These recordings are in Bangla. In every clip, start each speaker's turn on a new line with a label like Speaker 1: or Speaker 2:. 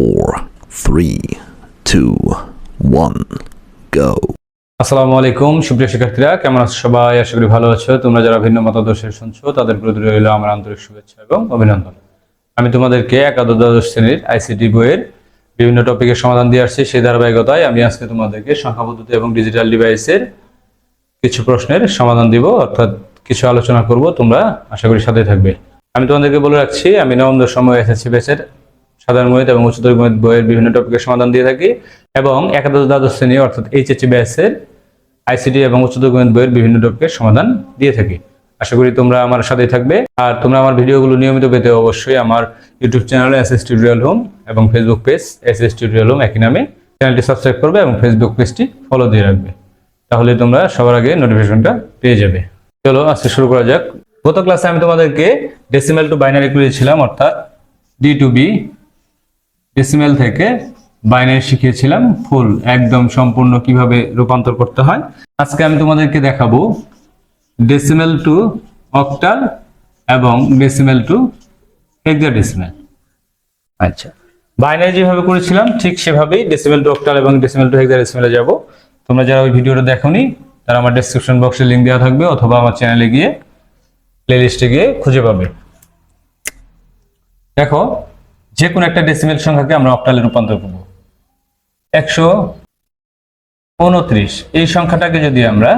Speaker 1: four, three, two, one, go.
Speaker 2: আসসালামু আলাইকুম সুপ্রিয় শিক্ষার্থীরা কেমন আছো সবাই? আশা করি ভালো আছো। তোমরা যারা ভিন্ন মতাদর্শে শুনছো তাদের প্রতি রইল আমার আন্তরিক শুভেচ্ছা এবং অভিনন্দন। আমি তোমাদেরকে একাদশ শ্রেণির আইসিটি বইয়ের বিভিন্ন টপিকের সমাধান দিয়ে আসছি। সেই ধারাবাহিকতায় আমি আজকে তোমাদেরকে সংখ্যা পদ্ধতি এবং ডিজিটাল ডিভাইসের কিছু প্রশ্নের সমাধান দিব অর্থাৎ কিছু আলোচনা করব তোমরা আশা করি সাথে থাকবে। আমি তোমাদেরকে বলে রাখছি আমি নবম সময় এসএসসি ব্যাচের সাধারণ গণিত এবং উচ্চতর গণিত বইয়ের বিভিন্ন টপিকের সমাধান দিয়ে থাকি এবং একাদশ দ্বাদশ শ্রেণি অর্থাৎ এইচএসসি ব্যাচের আইসিটি এবং উচ্চতর গণিত বইয়ের বিভিন্ন টপিকের সমাধান দিয়ে থাকি। আশা করি তোমরা আমার সাথেই থাকবে। আর তোমরা আমার ভিডিওগুলো নিয়মিত পেতে অবশ্যই আমার YouTube channel S S tutorial home এবং Facebook page S S tutorial home একই নামে চ্যানেলটি সাবস্ক্রাইব করবে এবং ফেসবুক পেজটি ফলো দিয়ে রাখবে। তাহলে তোমরা সবার আগে নোটিফিকেশনটা পেয়ে যাবে। চলো আজকে শুরু করা যাক। গত ক্লাসে আমি তোমাদেরকে ডেসিমেল টু বাইনারি করেছিলাম অর্থাৎ ডি টু বি ডেসিমেল থেকে বাইনারি শিখিয়েছিলাম, ফুল, একদম সম্পূর্ণ কীভাবে রূপান্তর করতে হয়। আজকে আমি তোমাদেরকে দেখাবো ডেসিমেল টু অক্টাল এবং ডেসিমেল টু হেক্সাডেসিমেল আচ্ছা বাইনারি যেভাবে করেছিলাম, ঠিক সেভাবেই ডেসিমেল টু অক্টাল এবং ডেসিমেল টু হেক্সাডেসিমেলে যাব। তোমরা যারা ওই ভিডিওটা দেখোনি, তারা আমার ডেসক্রিপশন বক্সে লিংক দেওয়া থাকবে, অথবা আমার চ্যানেলে গিয়ে প্লেলিস্টে গিয়ে খুঁজে পাবে। দেখো যে কোনো একটা ডেসিমেল সংখ্যাকে আমরা অক্টালে রূপান্তর করব। একশো উনত্রিশ। এই সংখ্যাটাকে যদি আমরা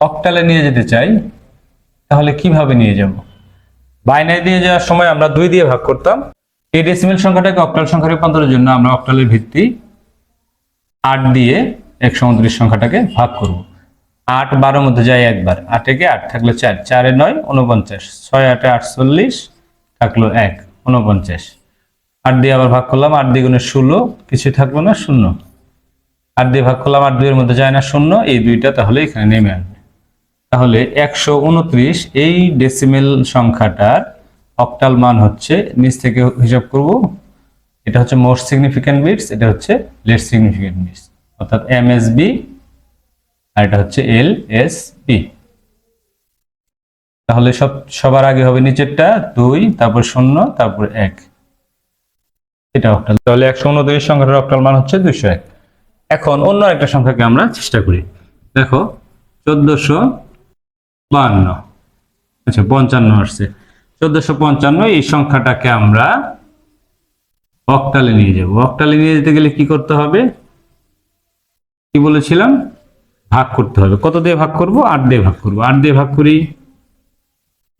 Speaker 2: অক্টালে নিয়ে যেতে চাই, তাহলে কীভাবে নিয়ে যাব? বাইনারি দিয়ে যাওয়ার সময় আমরা দুই দিয়ে ভাগ করতাম। এই ডেসিমেল সংখ্যাটাকে অক্টাল সংখ্যা রূপান্তরের জন্য আমরা অক্টালের ভিত্তি আট দিয়ে একশো উনত্রিশ সংখ্যাটাকে ভাগ করব। আট বারোর মধ্যে যায় একবার। আট আট থাকলে চার। চারে নয় উনপঞ্চাশ ছয়, আটে আটচল্লিশ। থাকল এক উনপঞ্চাশ আট দিয়ে আবার ভাগ করলাম, আট দ্বিগুণে ষোলো কিছু থাকল না, শূন্য। আট দিয়ে ভাগ করলাম, আট দুইয়ের মধ্যে যায় না, শূন্য, এই দুইটা তাহলে এখানে নেমে আসবে। তাহলে একশো উনত্রিশ, এই ডেসিমেল সংখ্যাটার অক্টাল মান হচ্ছে, নিচ থেকে হিসাব করব, এটা হচ্ছে মোস্ট সিগনিফিক্যান্ট বিটস এটা হচ্ছে লেস সিগনিফিক্যান্ট বিটস অর্থাৎ এম এস বি আর এটা হচ্ছে এল এস পি তাহলে সব, সবার আগে হবে নিচেরটা, দুই, তারপর শূন্য, তারপর এক। এটা অক্টাল তাহলে একশো উনত্রিশ সংখ্যাটার অক্টাল মান হচ্ছে দুইশো এক। এখন অন্য একটা সংখ্যাকে আমরা চেষ্টা করি। দেখো, চোদ্দশো বান্ন। আচ্ছা পঞ্চান্ন আসছে। চোদ্দশো পঞ্চান্ন, এই সংখ্যাটাকে আমরা অক্টালে নিয়ে যাব। অক্টালে নিয়ে যেতে গেলে কি করতে হবে? কি বলেছিলাম? ভাগ করতে হবে। কত দিয়ে ভাগ করব? আট দিয়ে ভাগ করব। আট দিয়ে ভাগ করি।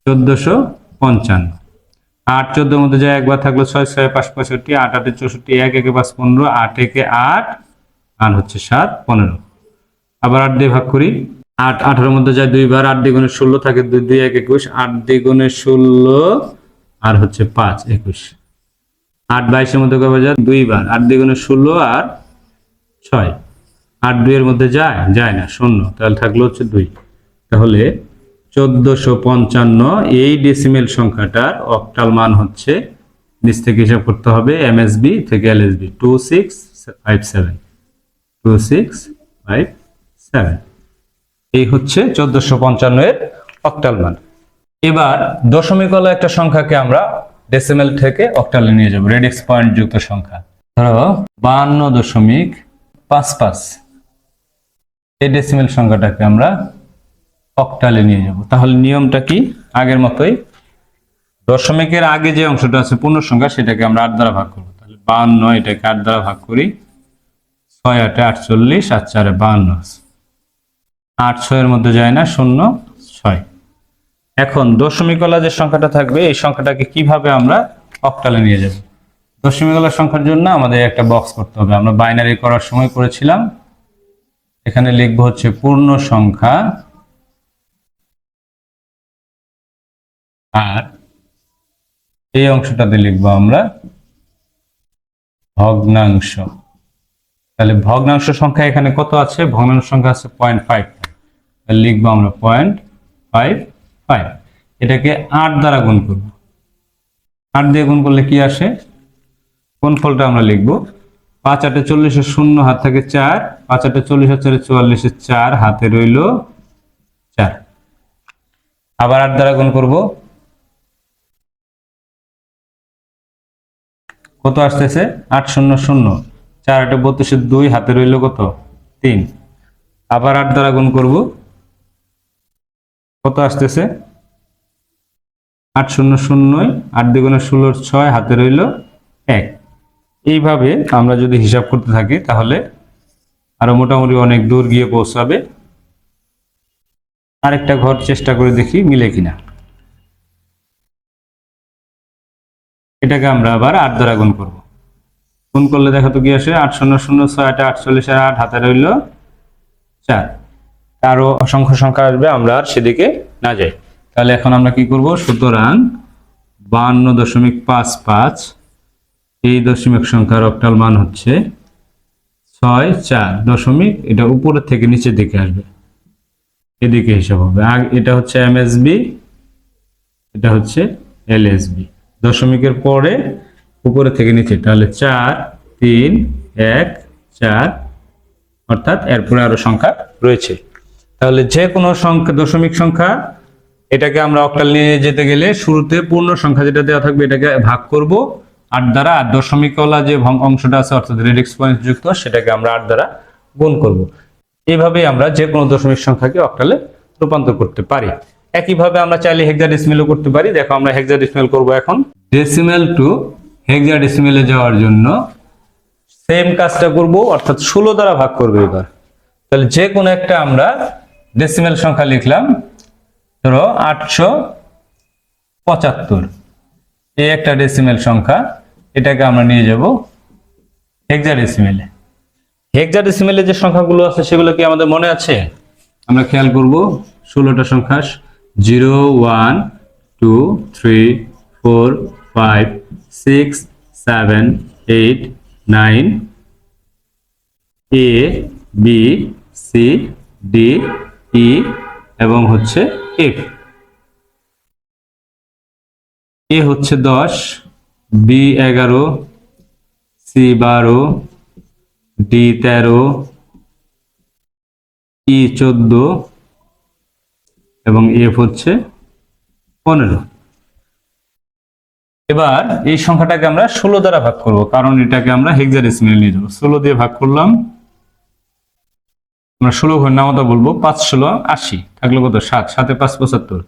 Speaker 2: চোদ্দশো পঞ্চান্ন। আট চোদ্দোর মধ্যে যায় একবার থাকল ছয় ছয় পাঁচ পঁয়ষট্টি, আট, আটে চৌষট্টি, এক, একে পাঁচ পনেরো, আট, একে আট, আর হচ্ছে সাত, পনেরো। আবার আট দিয়ে ভাগ করি, আট, আঠারোর মধ্যে যায় দুইবার, আট দ্বিগুণে ষোলো থাকে দুই দুই, এক, একুশ, আট দ্বিগুণে ষোলো, আর হচ্ছে পাঁচ, একুশ। আট বাইশের মধ্যে কবে যায়? দুইবার। আট দ্বিগুণে ষোলো আর ছয়। আট দুইয়ের মধ্যে যায়? যায় না, শূন্য। তাহলে থাকল হচ্ছে দুই। তাহলে চোদ্দশো পঞ্চান্ন, এই ডেসিমেল সংখ্যাটার অক্টাল মান হচ্ছে, নিচ থেকে হিসাব করতে হবে এমএসবি থেকে LSB two six five seven two six five seven এই হচ্ছে চোদ্দশো পঞ্চান্ন এর অক্টাল মান। এবার দশমিক হলো একটা সংখ্যাকে আমরা ডেসিমেল থেকে অক্টালে নিয়ে যাব রেডিক্স পয়েন্ট যুক্ত সংখ্যা। ধরো, বান্ন দশমিক পাঁচ পাঁচ। এই ডেসিমেল সংখ্যাটাকে আমরা অক্টালে নিয়ে যাব। তাহলে নিয়মটা কি? আগের মতোই দশমিকের আগে যে অংশটা আছে পূর্ণ সংখ্যা সেটাকে আমরা আট দ্বারা ভাগ করব। তাহলে বান্ন এটাকে আট দ্বারা ভাগ করি। ছয় আটে আটচল্লিশ আর চারে বান্ন আট ছয়ের মধ্যে যায় না, শূন্য, ছয়। এখন দশমিকলা যে সংখ্যাটা থাকবে, এই সংখ্যাটাকে কীভাবে আমরা অক্টালে নিয়ে যাব? দশমিকলা সংখ্যার জন্য আমাদের একটা বক্স করতে হবে। আমরা বাইনারি করার সময় করেছিলাম। এখানে লিখব হচ্ছে পূর্ণ সংখ্যা আর এই অংশটাতে লিখব আমরা ভগ্নাংশ। তাহলে ভগ্নাংশ সংখ্যা এখানে কত আছে? ভগ্নাংশ সংখ্যা আছে পয়েন্ট ফাইভ লিখব আমরা পয়েন্ট ফাইভ ফাইভ এটাকে আট দ্বারা গুণ করব। আট দিয়ে গুণ করলে কি আসে? কোন ফলটা আমরা লিখব? পাঁচ আটে চল্লিশের শূন্য হাত থাকে চার। পাঁচ আটে চল্লিশ চারে চুয়াল্লিশের চার, হাতে রইল চার। আবার আট দ্বারা গুণ করব কত আসতেছে? আট শূন্য শূন্য। চার আটে বত্রিশের দুই, হাতে রইল কত? তিন। আবার আট দ্বারা গুণ করব। কত আসতেছে? আট শূন্য শূন্যই আট দ্বিগুণে ষোলোর ছয়, হাতে রইল এক। এইভাবে আমরা যদি হিসাব করতে থাকি, তাহলে আরও মোটামুটি অনেক দূর গিয়ে পৌঁছাবে। আরেকটা ঘর চেষ্টা করে দেখি মিলে কিনা। এটাকে আমরা আবার আট দ্বারা গুণ করব। গুণ করলে দেখা তো কি আসে? আট শূন্য শূন্য ছয় আটে আটচল্লিশ আর আট হাতে রইল চার। আরও অসংখ্য সংখ্যা আসবে, আমরা আর সেদিকে না যাই। তাহলে এখন আমরা কি করব? সুতরাং বান্ন দশমিক পাঁচ পাঁচ, এই দশমিক সংখ্যার অক্টাল মান হচ্ছে ছয় চার দশমিক, এটা উপরের থেকে নিচের দিকে আসবে। এদিকে হিসাব হবে। এটা হচ্ছে এমএসবি এটা হচ্ছে এলএসবি দশমিকের পরে উপরে থেকে নিচে, তাহলে চার, তিন, এক, চার, অর্থাৎ এরপরে আরও সংখ্যা রয়েছে। তাহলে যে কোনো সংখ্যা, দশমিক সংখ্যা, এটাকে আমরা অক্টাল নিয়ে যেতে গেলে শুরুতে পূর্ণ সংখ্যা যেটা দেওয়া থাকবে, এটাকে ভাগ করব। আট দ্বারা আর দশমিকওয়ালা যে অংশটা আছে, অর্থাৎ রেড এক্সপোনেন্ট যুক্ত, সেটাকে আমরা আট দ্বারা গুণ করব। এইভাবে আমরা যে কোনো দশমিক সংখ্যাকে অক্টালে রূপান্তর করতে পারি। একইভাবে আমরা চাইলে হেক্সাডেসিমেলও করতে পারি। দেখো আমরা হেক্সাডেসিমেল করব এখন। ডেসিমেল টু হেক্সাডেসিমেলে যাওয়ার জন্য সেম কাজটা করব, অর্থাৎ ষোলো দ্বারা ভাগ করব এবার। তাহলে যে কোনো একটা আমরা ডেসিমেল সংখ্যা লিখলাম। ধরো আটশো পঁচাত্তর। এই একটা ডেসিমেল সংখ্যা, এটাকে আমরা নিয়ে যাব হেক্সাডেসিমেলে হেক্সাডেসিমেলে যে সংখ্যাগুলো আছে, সেগুলো কি আমাদের মনে আছে? আমরা খেয়াল করব, ষোলোটা সংখ্যা zero one two three four five six seven eight nine A B C D E এবং হচ্ছে এফ এ হচ্ছে দশ বি এগারো সি বারো ডি তেরো ই চোদ্দ এবং এফ হচ্ছে পনেরো। এবার এই সংখ্যাটাকে আমরা ষোলো দ্বারা ভাগ করব, কারণ এটাকে আমরা হেক্সাডেসিমেল নিয়ে যাব ষোলো দিয়ে ভাগ করলাম, আমরা ষোলো ঘর নামতা বলব, পাঁচ ষোলো আশি, থাকল কত? সাত, সাতে পাঁচ পঁচাত্তর।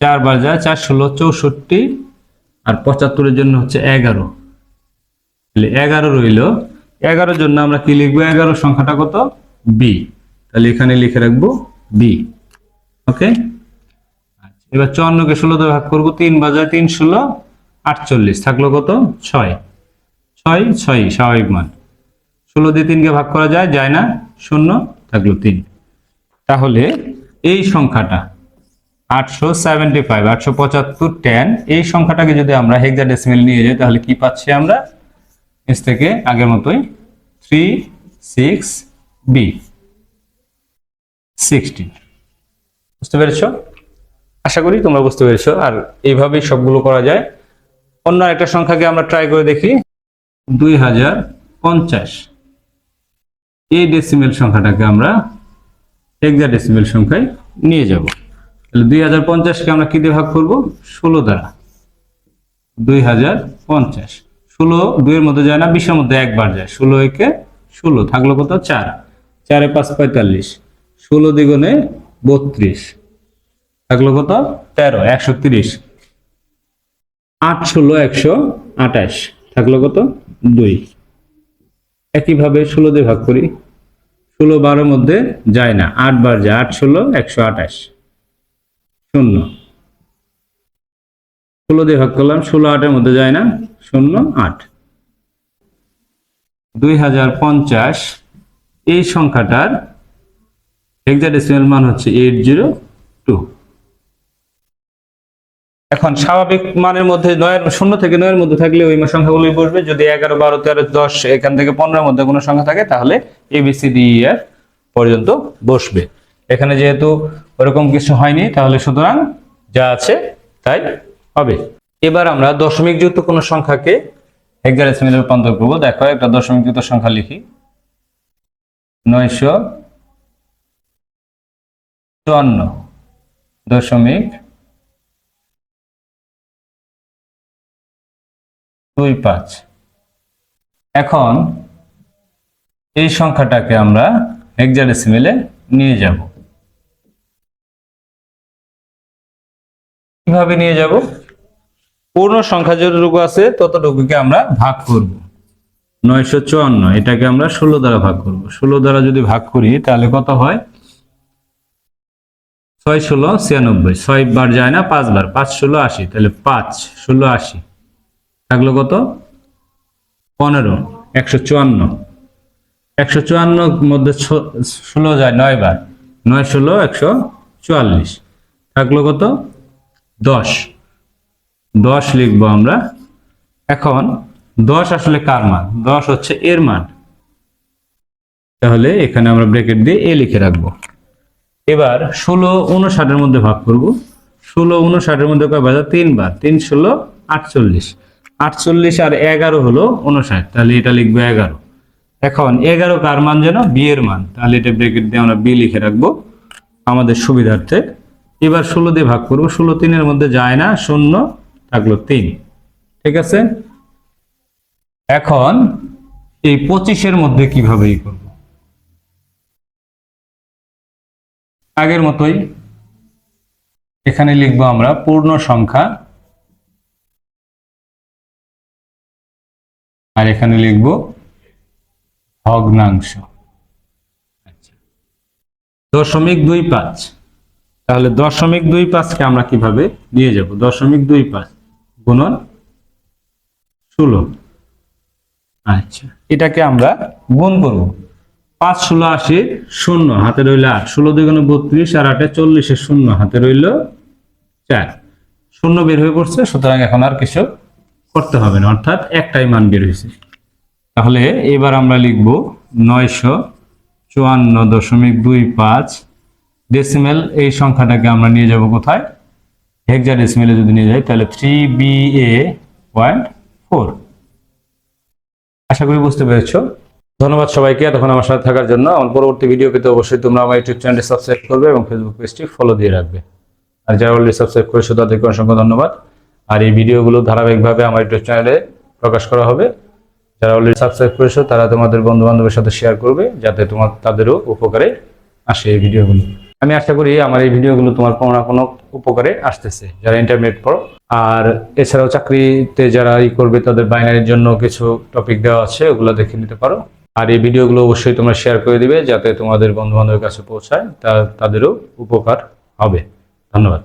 Speaker 2: চার যায়, চার ষোলো চৌষট্টি, আর পঁচাত্তরের জন্য হচ্ছে এগারো। তাহলে এগারো রইল, এগারোর জন্য আমরা কি লিখব? এগারো সংখ্যাটা কত? বি তাহলে এখানে লিখে রাখব বি ওকে এবার চুয়ান্নকে ষোলো দিয়ে ভাগ করব, তিন বাজার তিন, ষোলো, আটচল্লিশ। থাকল কত? ছয়। ছয় ছয়, স্বাভাবিক মান। ষোলো দিয়ে তিনকে ভাগ করা যায় যায় না? শূন্য, থাকল তিন। তাহলে এই সংখ্যাটা, আটশো সেভেন্টি ফাইভ, আটশো পঁচাত্তর, টেন, এই সংখ্যাটাকে যদি আমরা হেক্সাডেসিমেল নিয়ে যাই, তাহলে কি পাচ্ছি আমরা? নিচ থেকে আগের মতোই থ্রি সিক্স বি সিক্সটিন বুঝতে পেরেছ? আশা করি তোমরা বুঝতে পেরেছ। আর এইভাবেই সবগুলো করা যায়। অন্য একটা সংখ্যাকে আমরা ট্রাই করে দেখি। দুই হাজার পঞ্চাশ। এই ডেসিমেল সংখ্যাটাকে আমরা হেক্সা ডেসিমেল সংখ্যায় নিয়ে যাব। তাহলে দুই হাজার পঞ্চাশকে আমরা কি দিয়ে ভাগ করব? ষোলো দ্বারা। দুই হাজার পঞ্চাশ। ষোলো দুইয়ের মধ্যে যায় না, বিশের মধ্যে একবার যায়। ষোলো একে ষোলো, থাকল কত? চার। চারে পাঁচ, পঁয়তাল্লিশ। ষোলো দ্বিগুণে বত্রিশ। থাকল কত? তেরো, একশো তিরিশ। আট ষোলো, একশো আঠাশ। থাকল কত? দুই। একইভাবে ষোলো দিয়ে ভাগ করি। ষোলো বারোর মধ্যে যায় না। আট বার যায়, আট ষোলো, একশো আঠাশ। শূন্য। ষোলো দিয়ে ভাগ করলাম, ষোলো আটের মধ্যে যায় না। শূন্য, আট। দুই হাজার পঞ্চাশ, এই সংখ্যাটার হেক্সাডেসিমাল মান হচ্ছে এইট জিরো টু এখন স্বাভাবিক মানের মধ্যে নয়ের, শূন্য থেকে নয়ের মধ্যে থাকলে ওই সংখ্যাগুলোই বসবে। যদি এগারো, বারো, তেরো, দশ, এখান থেকে পনেরোর মধ্যে কোনো সংখ্যা থাকে, তাহলে এবিসিডি এর পর্যন্ত বসবে। এখানে যেহেতু ওরকম কিছু হয়নি, তাহলে সুতরাং যা আছে তাই হবে। এবার আমরা দশমিক যুক্ত কোনো সংখ্যাকে হেক্সাডেসিমেলে রূপান্তর করব। দেখো, একটা দশমিক যুক্ত সংখ্যা লিখি। নয়শো চুয়ান্ন দশমিক দুই পাঁচ। এখন এই সংখ্যাটাকে আমরা হেক্সাডেসিমেলে নিয়ে যাব। কীভাবে নিয়ে যাব? পূর্ণ সংখ্যা যতটুকু আছে ততটুকুকে আমরা ভাগ করব। নয়শো চুয়ান্ন, এটাকে আমরা ষোলো দ্বারা ভাগ করব। ষোলো দ্বারা যদি ভাগ করি, তাহলে কত হয়? ছয় ষোলো ছিয়ানব্বই। ছয় বার যায় না পাঁচ বার পাঁচ ষোলো আশি, তাহলে পাঁচ, ষোলো আশি। থাকল কত? পনেরো, একশো চুয়ান্ন। একশো চুয়ান্ন মধ্যে ষোলো যায় নয় বার। নয় ষোলো, একশো চুয়াল্লিশ। থাকল কত? দশ। দশ লিখব আমরা। এখন দশ আসলে কার মান? দশ হচ্ছে এর মান। তাহলে এখানে আমরা ব্রেকেট দিয়ে এ লিখে রাখব। এবার ষোলো উনষাটের মধ্যে ভাগ করব। ষোলো উনষাটের মধ্যে কয় বাজার তিনবার। তিন ষোলো আটচল্লিশ। আটচল্লিশ আর এগারো হলো উনষাট তাহলে এটা লিখব এগারো। এখন এগারো কার মান যেন? বি এর মান। তাহলে এটা ব্রেকেট দিয়ে আমরা বি লিখে রাখব আমাদের সুবিধার্থে। এবার ষোলো দিয়ে ভাগ করব। ষোলো তিনের মধ্যে যায় না, শূন্য থাকল তিন। ঠিক আছে? এখন এই পঁচিশের মধ্যে কীভাবে ই করব? আগের মতোই এখানে লিখব আমরা পূর্ণ সংখ্যা আর এখানে লিখব ভগ্নাংশ। আচ্ছা। দশমিক দুই পাঁচ। তাহলে দশমিক দুই পাঁচকে আমরা কীভাবে নিয়ে যাব? দশমিক দুই পাঁচ গুণন ষোলো। আচ্ছা। এটাকে আমরা গুণ করব। পাঁচ ষোলো আশি শূন্য, হাতে রইল আট। ষোলো দুগুণ বত্রিশ আর আটে চল্লিশে শূন্য, হাতে রইল চার। শূন্য বের হয়ে পড়ছে, সুতরাং এখন আর কিছু করতে হবে না, অর্থাৎ একটাই মান বের হয়েছে। তাহলে এবার আমরা লিখব নয়শো চুয়ান্ন দশমিক দুই পাঁচ ডেসিমেল এই সংখ্যাটাকে আমরা নিয়ে যাব কোথায়? হেক্সা ডেসিমেলে যদি নিয়ে যাই, তাহলে three B A point four আশা করি বুঝতে পেরেছ। ধন্যবাদ সবাইকে এতক্ষণ আমার সাথে থাকার জন্য। আমার পরবর্তী ভিডিও পেতে অবশ্যই তোমরা আমার ইউটিউব চ্যানেলটি সাবস্ক্রাইব করবে এবং ফেসবুক পেজটি ফলো দিয়ে রাখবে। আর যারা অলরেডি সাবস্ক্রাইব করেছ, তাদেরকে অসংখ্য ধন্যবাদ। আর এই ভিডিওগুলো ধারাবাহিকভাবে আমার ইউটিউব চ্যানেলে প্রকাশ করা হবে। যারা অলরেডি সাবস্ক্রাইব করেছ, তারা তোমাদের বন্ধু বান্ধবের সাথে শেয়ার করবে, যাতে তোমার, তাদেরও উপকারে আসে এই ভিডিওগুলো। আমি আশা করি আমার এই ভিডিওগুলো তোমার কোনো না কোনো উপকারে আসতেছে, যারা ইন্টারমিডিয়েট পড়ো। আর এছাড়াও চাকরিতে যারা ই করবে, তাদের বাইনারির জন্য কিছু টপিক দেওয়া আছে, ওগুলো দেখে নিতে পারো। আর এই ভিডিওগুলো অবশ্যই তোমরা শেয়ার করে দিবে, যাতে তোমাদের বন্ধু বান্ধবের কাছে পৌঁছায়, তা তাদেরও উপকার হবে। ধন্যবাদ।